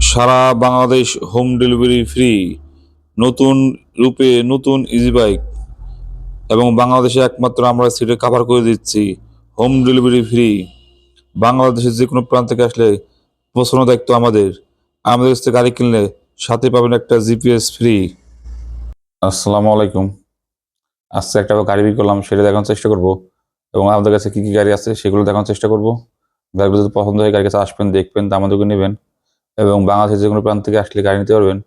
সারা Bangladesh home delivery free, নতুন রূপে নতুন ইজি বাইক এবং বাংলাদেশে একমাত্র আমরা সিটে কাভার করে দিচ্ছি হোম ডেলিভারি ফ্রি। বাংলাদেশের যে কোনো প্রান্ত থেকে আসলে পৌঁছানো দায়িত্ব আমাদের। আমাদের কাছ গাড়ি কিনলে সাথে পাবেন একটা জিপিএস ফ্রি আসসালামু আলাইকুম। আজকে একটা গাড়ি বিক্রি করলাম, সেটা দেখানোর চেষ্টা করব। এবং আমাদের কাছে কী কী গাড়ি আছে, সেগুলো দেখানোর চেষ্টা করব। গাড়িগুলো যদি পছন্দ হয়, গাড়ির কাছে আসবেন, দেখবেন দামাদুকে নেবেন। এবং বাংলাদেশের যে কোনো প্রান্ত থেকে আসলে গাড়ি নিতে পারবেন।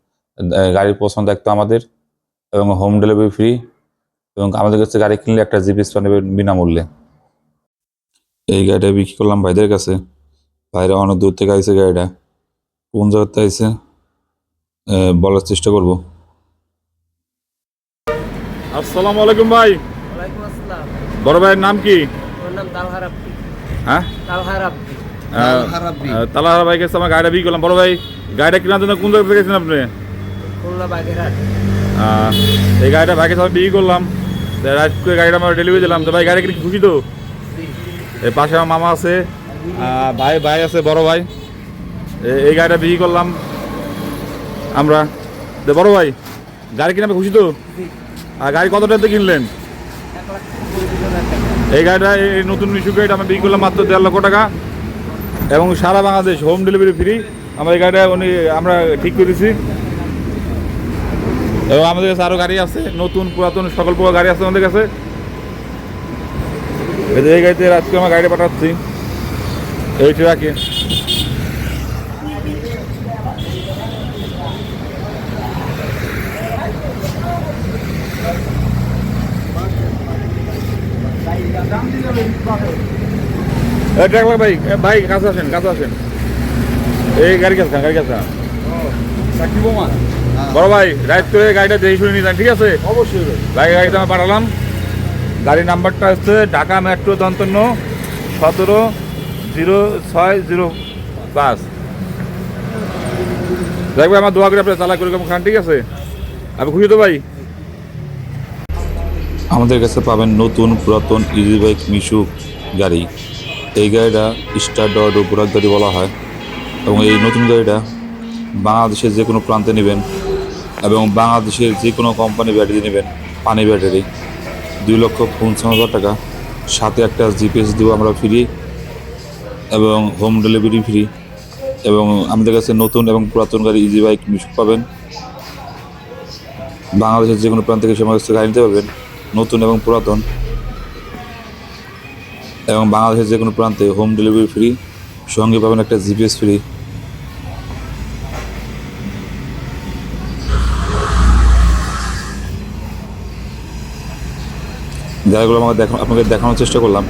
গাড়ির পছন্দ দায়িত্ব আমাদের এবং হোম ডেলিভারি ফ্রি এবং আমাদের কাছে গাড়ি কিনলে একটা জিপিএস নেবেন বিনামূল্যে। এই গাড়িটা বিক্রি করলাম ভাইদের কাছে। ভাইরা অনেক দূর থেকে আইছে গাড়িটা। কোন জায়গাতে আইছে? বলার চেষ্টা করব। আসসালামু আলাইকুম ভাই। বড় ভাইয়ের নাম কি? হ্যাঁ? তালাহার ভাই কাছে আমার গাড়িটা বিক্রি করলাম। বড় ভাই গাড়িটা কেনার জন্য কোন জায়গা গেছেন আপনি? এই গাড়িটা ভাইকে সবাই বিক্রি করলাম। তো করে গাড়িটা আমার ডেলিভারি দিলাম। তো ভাই গাড়ি কি খুশি তো? এই পাশে আমার মামা আছে ভাই ভাই আছে বড় ভাই। এই গাড়িটা বিক্রি করলাম আমরা। তো বড় ভাই গাড়ি কিনে খুশি তো? আর গাড়ি কত টাকাতে কিনলেন? এই গাড়িটা এই নতুন মিশু গাড়িটা আমরা বিক্রি করলাম মাত্র দেড় লক্ষ টাকা। এবং সারা বাংলাদেশ হোম ডেলিভারি ফ্রি। এই গাড়িটা উনি আমরা ঠিক করেছি। এবং আমাদের কাছে আরও গাড়ি আছে, নতুন, পুরাতন, সকল প্রকার গাড়ি আছে আমাদের কাছে। এই গাড়িতে আজকে আমরা গাড়ি পাঠাচ্ছি। এই ট্রাকে। এই ট্রাক ভাই। ভাই কাছে আসেন কাছে আসেন। এই গাড়ি কাছে গাড়ি কাছে বড় ভাই রাইড করে গাড়িটা দেখে শুনে ঠিক আছে? অবশ্যই ভাই। আমি পাঠালাম। গাড়ির নাম্বারটা হচ্ছে ঢাকা মেট্রো দন্তন্য সতেরো জিরো ছয় জিরো পাঁচ। দেখবে আমার দোয়া করে আপনার চালা করে খান ঠিক আছে? আপনি খুশি তো ভাই? আমাদের কাছে পাবেন নতুন পুরাতন ইজি বাইক মিশু গাড়ি। এই গাড়িটা স্টার ডট উপরাক গাড়ি বলা হয় এবং এই নতুন গাড়িটা বাংলাদেশের যে কোনো প্রান্তে নেবেন এবং বাংলাদেশের যে কোনো কোম্পানি ব্যাটারি নেবেন, পানি ব্যাটারি দুই লক্ষ পঞ্চান্ন হাজার টাকা। সাথে একটা জিপিএস দেবো আমরা ফ্রি এবং হোম ডেলিভারি ফ্রি এবং আমাদের কাছে নতুন এবং পুরাতন গাড়ি ইজি বাইক মিশুক পাবেন। বাংলাদেশের যে কোনো প্রান্ত থেকে সে আমাদের কাছে গাড়ি নিতে পারবেন। নতুন এবং পুরাতন। এবং বাংলাদেশের যে কোনো প্রান্তে হোম ডেলিভারি ফ্রি সঙ্গে পাবেন একটা জিপিএস ফ্রি গাড়িগুলো আমাকে দেখা আপনাকে দেখানোর চেষ্টা করলাম,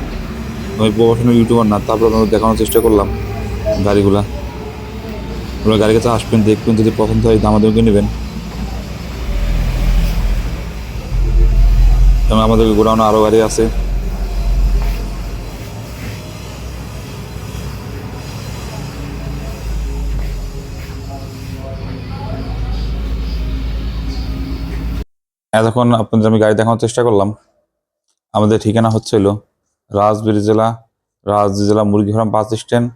আমি প্রফেশনাল ইউটিউবার না, তারপর আপনাকে দেখানোর চেষ্টা করলাম গাড়িগুলা। আপনারা গাড়ির কাছে আসবেন, দেখবেন, যদি পছন্দ হয় দামাদামিকে নেবেন। এবং আমাদের গোডাউনে আরও গাড়ি আছে। এতক্ষণ আপনাদের আমি গাড়ি দেখানোর চেষ্টা করলাম। আমাদের ঠিকানা হচ্ছিল রাজবাড়ী জেলা রাজবাড়ী জেলা মুরগিহারাম বাস স্ট্যান্ড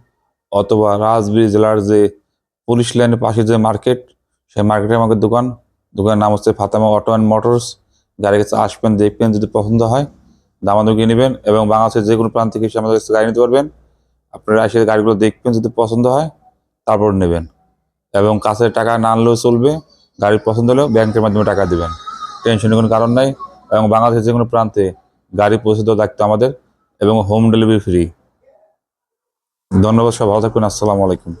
অথবা রাজবাড়ী জেলার যে পুলিশ লাইনের পাশে যে মার্কেট, সেই মার্কেটে আমাদের দোকান। দোকানের নাম হচ্ছে ফাতেমা অটো অ্যান্ড মোটরস। গাড়ির কাছে আসবেন, দেখবেন যদি পছন্দ হয় দামাদুকিয়ে নেবেন এবং বাংলাদেশের যে কোনো প্রান্ত থেকে এসে আমাদের কাছে গাড়ি নিতে পারবেন। আপনারা এসে গাড়িগুলো দেখবেন যদি পছন্দ হয়, তারপর নেবেন। এবং কাছের টাকা না আনলেও চলবে গাড়ির পছন্দ হলেও ব্যাংকের মাধ্যমে টাকা দেবেন। টেনশনের কোনো কারণ নাই এবং বাংলাদেশের যে কোনো প্রান্তে গাড়ি পৌঁছে দেওয়ার দায়িত্ব আমাদের এবং হোম ডেলিভারি ফ্রি। ধন্যবাদ সব ভালো থাকুন, আসসালামু আলাইকুম।